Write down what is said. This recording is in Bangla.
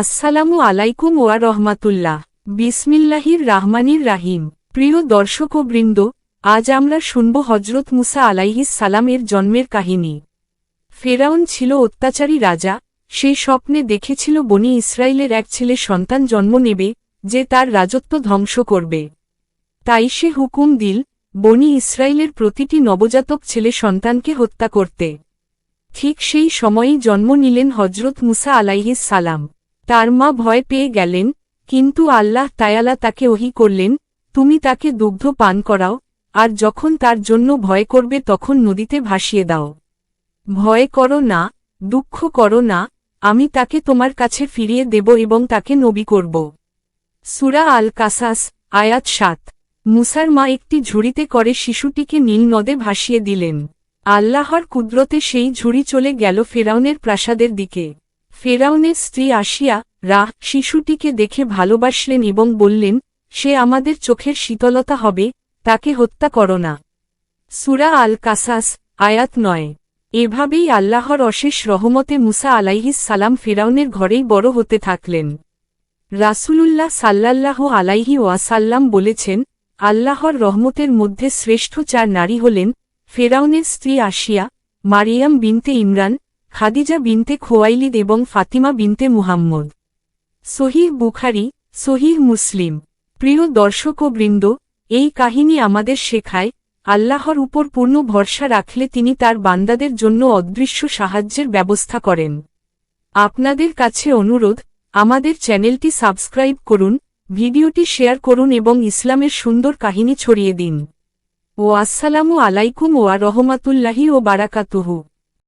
আসসালামু আলাইকুম ওয়া রহমাতুল্লাহ। বিসমিল্লাহির রাহমানির রাহিম। প্রিয় দর্শক ও বৃন্দ, আজ আমরা শুনব হজরত মুসা আলাইহিস সালামের জন্মের কাহিনী। ফেরাউন ছিল অত্যাচারী রাজা, সে স্বপ্নে দেখেছিল বনি ইসরায়েলের এক ছেলে সন্তান জন্ম নেবে, যে তার রাজত্ব ধ্বংস করবে। তাই সে হুকুম দিল, বনি ইসরায়েলের প্রতিটি নবজাতক ছেলে সন্তানকে হত্যা করতে। ঠিক সেই সময়েই জন্ম নিলেন হজরত মুসা আলাইহিস সালাম। তার মা ভয় পেয়ে গেলেন, কিন্তু আল্লাহ তায়ালা তাকে ওহি করলেন, তুমি তাকে দুগ্ধ পান করাও, আর যখন তার জন্য ভয় করবে তখন নদীতে ভাসিয়ে দাও। ভয় করো না, দুঃখ করো না, আমি তাকে তোমার কাছে ফিরিয়ে দেব এবং তাকে নবী করব। সুরা আল কাসাস আয়াত সাত। মুসার মা একটি ঝুড়িতে করে শিশুটিকে নীল নদে ভাসিয়ে দিলেন। আল্লাহর কুদরতে সেই ঝুড়ি চলে গেল ফেরাউনের প্রাসাদের দিকে। ফেরাউনের স্ত্রী আসিয়া রাহ, শিশুটিকে দেখে ভালোবাসলেন এবং বললেন, সে আমাদের চোখের শীতলতা হবে, তাকে হত্যা করো না। সুরা আল কাসাস আয়াত নয়। এভাবেই আল্লাহর অশেষ রহমতে মুসা আলাইহিস সালাম ফেরাউনের ঘরেই বড় হতে থাকলেন। রাসূলুল্লাহ সাল্লাল্লাহ আলাইহি ওয়াসাল্লাম বলেছেন, আল্লাহর রহমতের মধ্যে শ্রেষ্ঠ চার নারী হলেন ফেরাউনের স্ত্রী আসিয়া মারিয়াম বিনতে ইমরান খাদিজা বিনতে খোয়াইলিদ এবং ফাতিমা বিনতে মুহাম্মদ। সহিহ বুখারি, সহিহ মুসলিম। প্রিয় দর্শক ও বৃন্দ, এই কাহিনী আমাদের শেখায়, আল্লাহর উপর পূর্ণ ভরসা রাখলে তিনি তার বান্দাদের জন্য অদৃশ্য সাহায্যের ব্যবস্থা করেন। আপনাদের কাছে অনুরোধ, আমাদের চ্যানেলটি সাবস্ক্রাইব করুন, ভিডিওটি শেয়ার করুন এবং ইসলামের সুন্দর কাহিনী ছড়িয়ে দিন। ও আসসালামু আলাইকুম ওয়া রহমাতুল্লাহি ও বারাকাতুহু।